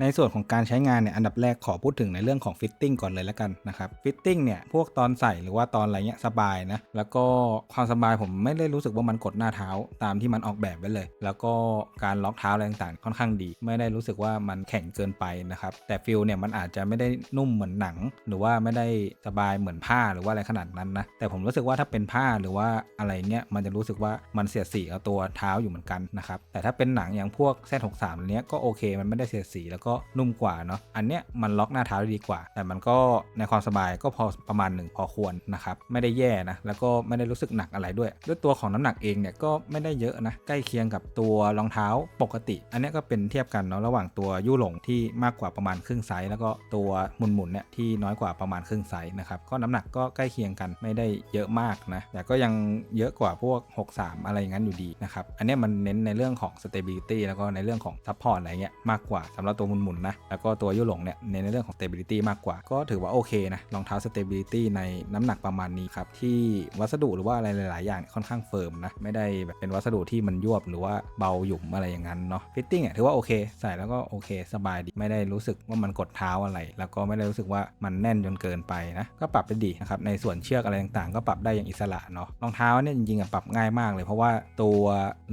ในส่วนของการใช้งานเนี่ยอันดับแรกขอพูดถึงในเรื่องของฟิตติ้งก่อนเลยแล้วกันนะครับฟิตติ้งเนี่ยพวกตอนใส่หรือว่าตอนอะไรเงี้ยสบายนะแล้วก็ความสบายผมไม่ได้รู้สึกว่ามันกดหน้าเท้าตามที่มันออกแบบไว้เลย แล้วก็การล็อกเท้าอะไรต่างๆค่อนข้างดี ไม่ได้รู้สึกว่ามันแข็งเกินไปนะครับแต่ฟิลเนี่ยมันอาจจะไม่ได้นุ่มเหมือนหนัง หรือว่าไม่ได้สบายเหมือนผ้าหรือว่าอะไรขนาดนั้นนะแต่ผมรู้สึกว่าถ้าเป็นผ้าหรือว่าอะไรเงี้ยมันจะรู้สึกว่ามันเสียดสีกับตัวเท้าอยู่เหมือนกันนะครับแต่ถ้าเป็นหนังอย่างพวกเส้น63 เนี้ยก็โอเค มันไม่ได้เสียดสีแล้วก็นุ่มกว่าเนาะอันเนี้ยมันล็อกหน้าเท้าได้ดีกว่า แต่มันก็ในความสบายก็พอประมาณหนึ่งพอควรนะครับไม่ได้แย่นะแล้วก็ไม่ได้รู้สึกหนักอะไรด้วย ด้วยตัวของน้ำหนักเองเนี่ยก็ไม่ได้เยอะนะใกล้เคียงกับตัวรองเท้าปกติ อันเนี้ยก็เป็นเทียบกันเนาะระหว่างตัวยู่หลงที่มากกว่าประมาณครึ่งไซส์แล้วก็ตัวหมุนๆเนี่ยที่น้อยกว่าประมาณครึ่งไซส์นะครับก็น้ำหนักก็ใกล้เคียงกันไม่ได้เยอะมากนะแต่ก็ยังเยอะกว่าพวก 63 อะไรอย่างนั้นอยู่ดีนะครับอันเนี้ยมันเน้นในเรื่องของ stability แล้วก็ในเรื่องของ support อะไรเงี้ยมากกว่าสำหรับตัวหมุนๆนะ แล้วก็ตัวยู่หลงเนี่ยเน้นในเรื่องของ stability มากกว่า ก็ถือว่าโอเคนะรองเท้า stability ในน้ำหนักประมาณนี้ครับ ที่วัสดุหรือว่าอะไรหลาย ๆ อย่างค่อนข้างเฟิร์มนะ ไม่ได้แบบเป็นวัสดุที่มันยวบหรือว่าเบาหยุ่มอะไรอย่างนั้นเนาะฟิตติ้งอะถือว่าโอเคใส่แล้วก็โอเคสบายดีไม่ได้รู้สึกว่ามันกดเท้าอะไร แล้วก็ไม่ได้รู้สึกว่ามันแน่นจนเกินไปนะก็ปรับได้ดีนะครับในส่วนเชือกอะไรต่างๆ ก็ปรับได้อย่างอิสระเนาะรองเท้าเนี่ยจริงๆอะปรับง่ายมากเลย เพราะว่าตัว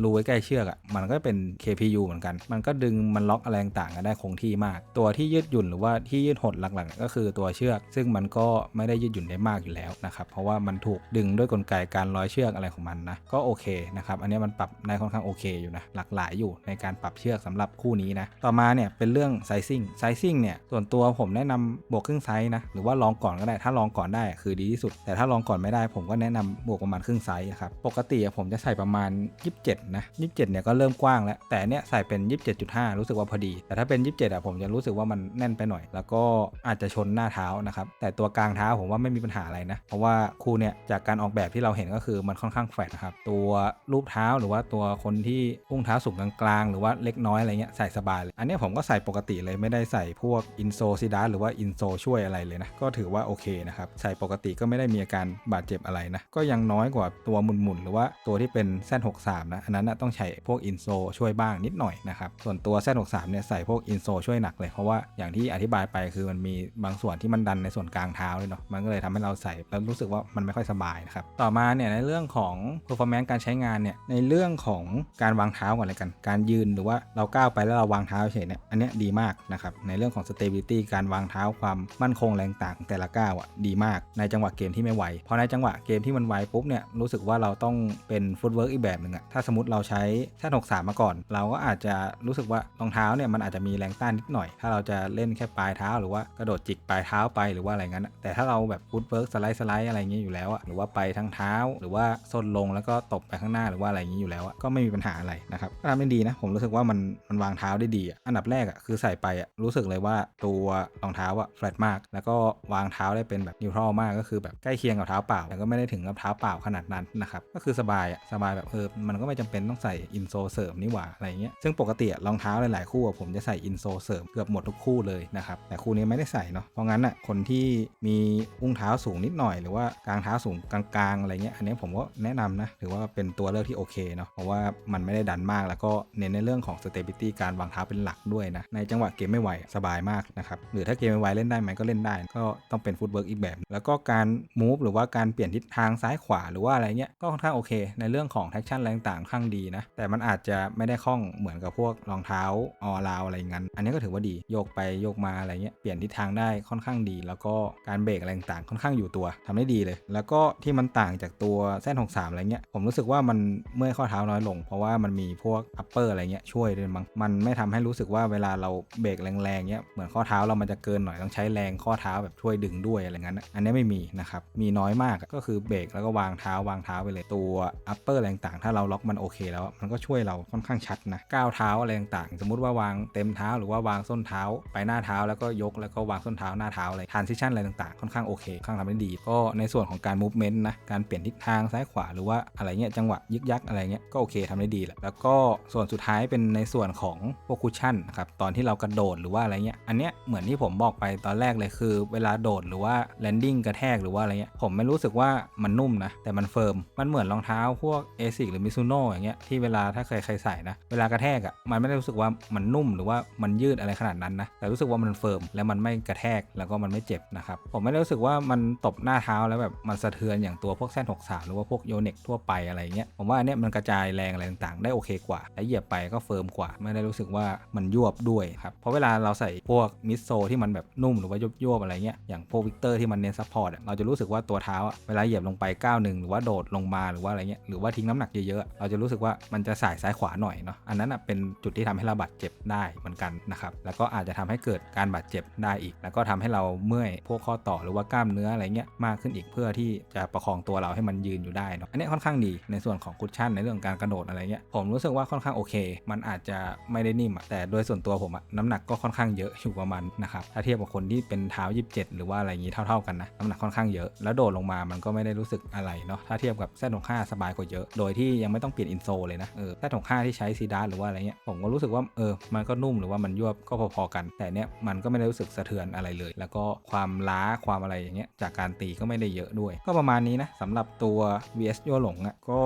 รูไว้ใกล้เชือกอะมันก็เป็น KPU เหมือนกัน มันก็ดึงมันล็อกอะไรต่างๆกันได้คงที่มาก ตัวที่ยืดหยุ่นหรือว่าที่ยืดหดหลักๆ ก็คือตัวเชือก ซึ่งมันก็ไม่ได้ยืดหยุ่นได้มากอยู่แล้วนะครับเพราะว่ามันถูกดึงด้วยกลไกการร้อยเชือกอะไรของมันนะก็โอเคนะครับอันนี้มันปรับได้ค่อนข้างโอเคอยู่นะหลากหลายอยู่ในการปรับเชือกสำหรับคู่นี้นะต่อมาเนี่ยเป็นเรื่องไซซิ่งไซซิ่งเนี่ยส่วนตัวผมแนะนำบวกครึ่งไซส์นะหรือว่าลองก่อนก็ได้ถ้าลองก่อนได้คือดีที่สุด แต่ถ้าลองก่อนไม่ได้ผมก็แนะนำบวกประมาณครึ่งไซส์นะครับปกติผมจะใส่ประมาณ 27นะ27เนี่ยก็เริ่มกว้างแล้วแต่เนี่ยใส่เป็น 27.5 รู้สึกว่าพอดี แต่ถ้าเป็น7อะผมจะรู้สึกว่ามันแน่นไปหน่อย แล้วก็อาจจะชนหน้าเท้านะครับแต่ตัวกลางเท้าผมว่าไม่มีปัญหาอะไรนะเพราะว่าคู่เนี่ยจากการออกแบบที่เราเห็นก็คือมันค่อนข้างแฟดนะครับตัวรูปเท้าหรือว่าตัวคนที่อุ้งเท้าสูงกลางๆหรือว่าเล็กน้อยอะไรเงี้ยใส่สบายเลยอันนี้ผมก็ใส่ปกติเลยไม่ได้ใส่พวกอินโซซิดาหรือว่าอินโซช่วยอะไรเลยนะก็ถือว่าโอเคนะครับใส่ปกติก็ไม่ได้มีอาการบาดเจ็บอะไรนะก็ยังน้อยกว่าตัวหมุนๆหรือว่าตัวที่เป็นแซน63นะอันนั้นนะต้องใช้พวกอินโซช่วยบ้างนิดหน่อยนะครับส่วนตัวแซน63เนี่ยใส่พวกอินโซโซช่วยหนักเลย เพราะว่าอย่างที่อธิบายไปคือมันมีบางส่วนที่มันดันในส่วนกลางเท้าเลยเนาะมันก็เลยทำให้เราใส่แล้วรู้สึกว่ามันไม่ค่อยสบายนะครับต่อมาเนี่ยในเรื่องของ performance การใช้งานเนี่ยในเรื่องของการวางเท้าก่อนเลยกัน การยืนหรือว่าเราก้าวไปแล้วเราวางเท้าเฉยเนี่ยอันเนี้ยดีมากนะครับในเรื่องของ stability การวางเท้าความมั่นคงแรงต่างแต่ละก้าวอะดีมากในจังหวะเกมที่ไม่ไวพอในจังหวะเกมที่มันไวปุ๊บเนี่ยรู้สึกว่าเราต้องเป็นฟุตเวิร์กอีกแบบหนึ่งอะถ้าสมมติเราใช้แท่น63มาก่อน เราก็อาจจะรู้สึกว่ารองเท้าเนี่ยมันอาจจะมีแรงต้านนิดหน่อย ถ้าเราจะเล่นแค่ปลายเท้า หรือว่ากระโดดจิกปลายเท้าไปหรือว่าอะไรงั้นแต่ถ้าเราแบบฟุตเวิร์กสไลด์สไลด์อะไรเงี้ยอยู่แล้วอะหรือว่าไปทั้งเท้า หรือว่าส้นลงแล้วก็ตบไปข้างหน้าหรือว่าอะไรอย่างนี้อยู่แล้วอะก็ไม่มีปัญหาอะไรนะครับทำได้ดีนะ ผมรู้สึกว่ามันมันวางเท้าได้ดีอะอันดับแรกอะคือใส่ไปอะรู้สึกเลยว่าตัวรองเท้าอะแฟลตมาก แล้วก็วางเท้าได้เป็นแบบนิวทรัลมากก็คือแบบใกล้เคียงกับเท้าเปล่าแต่ก็ไม่ได้ถึงกับเท้าเปล่าขนาดนั้นนะครับก็คือสบายอะสบายแบบเออมันก็ไม่จำเป็นต้องใส่อินโซเสริมนี่หว่าอะไรเงี้ยซึ่งปกติรองเท้าหลายๆคู่ผมจะใส่อินโซเสริมเกือบหมดทุกคู่เลยนะครับแต่คู่นี้ไม่ได้ใส่เนาะเพราะงั้นอะคนที่มีอุ้งเท้าสูงนิดหน่อยหรือว่ากลางเท้าสูงกลางๆอะไรเงี้ยอันนี้ผมก็แนะนำนะถือว่าเป็นตัวเลือกที่โอเคเนาะเพราะว่ามันไม่ได้ดันมากแล้วก็เน้นในเรื่องของ stability การวางเท้าเป็นหลักด้วยนะในจังหวะเกมไม่ไหวสบายมากนะครับหรือถ้าเกมไม่ไหวเล่นได้ไหมก็เล่นได้ ก็ต้องเป็นฟุตเวิร์กอีกแบบ แล้วก็การมูฟหรือว่าการเปลี่ยนทิศทางซ้ายขวาหรือว่าอะไรเงี้ยก็ค่อนข้างโอเค ในเรื่องของแท็กชั่นอะไรต่างๆข้างดีนะแต่มันอาจจะไม่ได้คล่องเหมือนกับพวกรองเท้าออลาวอะไรงั้นอันนี้ก็ถือว่าดีโยกไปโยกมาอะไรเงี้ยเปลี่ยนทิศทางได้ค่อนข้างดี แล้วก็การเบรกอะไรต่างๆค่อนข้างอยู่ตัวทำได้ดีเลย แล้วก็ที่มันต่างจากตัวเส้น63อะไรเงี้ยผมรู้สึกว่ามันเมื่อยข้อเท้าน้อยลง เพราะว่ามันมีพวกอัปเปอร์อะไรเงี้ยช่วยด้วยมั้งมันไม่ทำให้รู้สึกว่าเวลาเราเบรกแรงๆเงี้ยเหมือนข้อเท้าเรามันจะเกินหน่อยต้องใช้แรงข้อเท้าแบบช่วยดึงด้วยอะไรเงี้ยอันนี้ไม่มีนะครับมีน้อยมากก็คือเบรกแล้วก็วางเท้าวางเท้าไปเลยตัวอัปเปอร์อะไรต่างๆถ้าเราล็อกมันโอเคแล้วมันก็ช่วยเราค่อนข้างชัดนะก้าวเท้าอะไรต่างๆสมมติว่าวางเต็มเท้าหรือว่าวางส้นเท้าไปหน้าเท้าแล้วก็ยกแล้วก็วางส้นเท้าหน้าเท้าอะไรทานซิชันอะไรต่างๆ ค่อนข้างโอเคค่อนข้างทำได้ดี ก็ในส่วนของการมูฟเมนต์นะการเปลี่ยนทิศทางซ้ายขวาหรือว่าอะไรเงี้ยจังหวะยึกยักอะไรเงี้ยก็โอเคทำได้ดีแหละแล้วก็ส่วนสุดท้ายเป็นในส่วนของพวกคุชชั่นนะครับตอนที่เรากระโดดหรือว่าอะไรเงี้ยอันเนี้ยเหมือนที่ผมบอกไปตอนแรกเลยคือ เวลาโดดหรือว่าแลนดิ้งกระแทกหรือว่าอะไรเงี้ยผมไม่รู้สึกว่ามันนุ่มนะแต่มันเฟิร์มมันเหมือนรองเท้าพวก a s i c หรือ Mizuno อย่างเงี้ยที่เวลาถ้าเคยใครใส่นะเวลากระแทกอะ่ะมันไม่ได้รู้สึกว่ามันนุ่มหรือว่ามันยืดอะไรขนาดนั้นนะ แต่รู้สึกว่ามันเฟิร์มและมันไม่กระแทกแล้วก็มันไม่เจ็บนะครับ ผมไม่ได้รู้สึกว่ามันตบหน้าเท้าแล้วแบบมันสะเทือนอย่างตัวพวกเส้น63หรือว่าพวกโยเน็กทั่วไปอะไรเงี้ย ผมว่าอันเนี้ยมันกระจายแรงอะไรต่างๆ ได้โอเคกว่า และเหยียบไปก็เฟิร์มกว่า ไม่ได้รู้สึกว่ามันยวบด้วยครับ เพราะเวลาเราใส่พวกมิดโซที่มันแบบนุ่มหรือว่ายวบๆอะไรเงี้ย อย่างพวกวิกเตอร์ที่มันเน้นซัพพอร์ตเราจะรู้สึกว่าตัวเท้าอะเวลาเหยียบลงไปก้าวหนึ่งหรือว่าโดดลงมาหรือว่าอะไรเงี้ยหรือว่าทิ้งน้ำหนักเยอะๆเราจะรู้สึกว่ามันจะสายซ้ายขวาหน่อยเนาะอันนั้นเป็นจุดที่ทำให้เราบาดเจ็บได้เหมือนกันนะครับแล้วก็อาจจะทำให้เกิดการบาดเจ็บได้อีก แล้วก็ทำให้เราเมื่อยพวกข้อต่อหรือว่ากล้ามเนื้ออะไรเงี้ยมากขึ้นอีกเพื่อที่จะประคองตัวเราให้มันยืนอยู่ได้เนาะอันนี้ค่อนข้างดีในส่วนของคุชชั่นในเรื่องการกระโดดอะไรเงี้ยผมรู้สึกว่าค่อนข้างโอเค มันอาจจะไม่ได้นิ่มแต่โดยส่วนตัวผมอะน้ำหนักก็ค่อนข้างเยอะอยู่ประมาณนะครับถ้าเทียบกับคนที่เป็นเท้า 27 หรือว่าอะไรอย่างนี้เท่า ๆกันนะน้ำหนักค่อนข้างเยอะ แล้วโดดลงมามันก็ไม่ได้รู้สึกอะไรเนาะถ้าเทียบกับแซด5สบายกว่าเยอะ โดยที่ยังไม่ต้องเปลี่ยนอินโซเลยนะเออแซด5ที่ใช้ซีดาหรือว่าอะไรเงี้ยผมก็รู้สึกว่าเออมันก็นุ่มหรือว่ามันยวบก็พอๆกัน แต่เนี้ยมันก็ไม่ได้รู้สึกสะเทือนอะไรเลย แล้วก็ความล้าความอะไรอย่างเงี้ยจากการตีก็ไม่ได้เยอะด้วย ก็ประมาณนี้นะสำหรับตัว VS โยหลงอะ่ะก็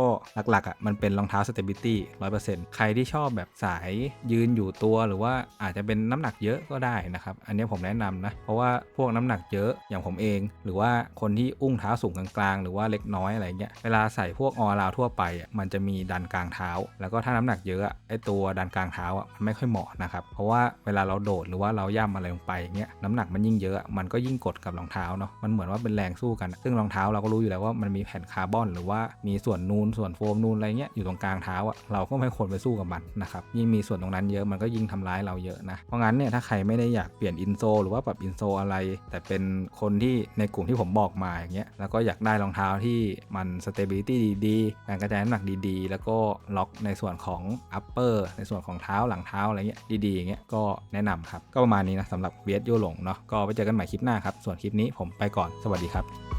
หลักๆอะ่ะมันเป็นรองเท้า stability 100%ใครที่ชอบแบบสายยืนอยู่ตัวหรือว่าอาจจะเป็นน้ำหนักเยอะก็ได้นะครับ อันนี้ผมแนะนำนะ เพราะว่าพวกน้ำหนักเยอะอย่างผมเอง หรือว่าคนที่อุ้งเท้าสูงกลางๆ หรือว่าเล็กน้อยอะไรเงี้ยเวลาใส่พวกออลาวทั่วไปอะมันจะมีดันกลางเท้า แล้วก็ถ้าน้ำหนักเยอะอะไอตัวดันกลางเท้าอะมันไม่ค่อยเหมาะนะครับเพราะว่าว่าเวลาเราโดดหรือว่าเราย่ำอะไรลงไปเงี้ยน้ำหนักมันยิ่งเยอะมันก็ยิ่งกดกับรองเท้าเนาะมันเหมือนว่าเป็นแรงสู้กัน ซึ่งรองเท้าเราก็รู้อยู่แล้วว่ามันมีแผ่นคาร์บอน หรือว่ามีส่วนนูนส่วนโฟมนูนอะไรเงี้ยอยู่ตรงกลางเท้าอะเราก็ไม่ควรไปสู้กับมันนะครับยิ่งมีส่วนตรงนั้นเยอะมันก็ยิ่งทำร้ายเราเยอะนะเพราะงั้นเนี่ยถ้าใครไม่ได้อยากเปลี่ยนอินโซหรือว่าปรับอินโซอะไร แต่เป็นคนที่ในกลุ่มที่ผมบอกมาอย่างเงี้ยแล้วก็อยากได้รองเท้าที่มัน stability ดีๆการกระจายน้ำหนักดีๆ แล้วก็ล็อกในส่วนของ upper ในส่วนของเท้าหลังเท้าอะไรเงี้ยดีๆอย่างเงี้ยก็แนะนำครับ ก็ประมาณนี้นะสำหรับเวียดโยหลงเนาะก็ไว้เจอกันใหม่คลิปหน้าครับ ส่วนคลิปนี้ผมไปก่อนสวัสดีครับ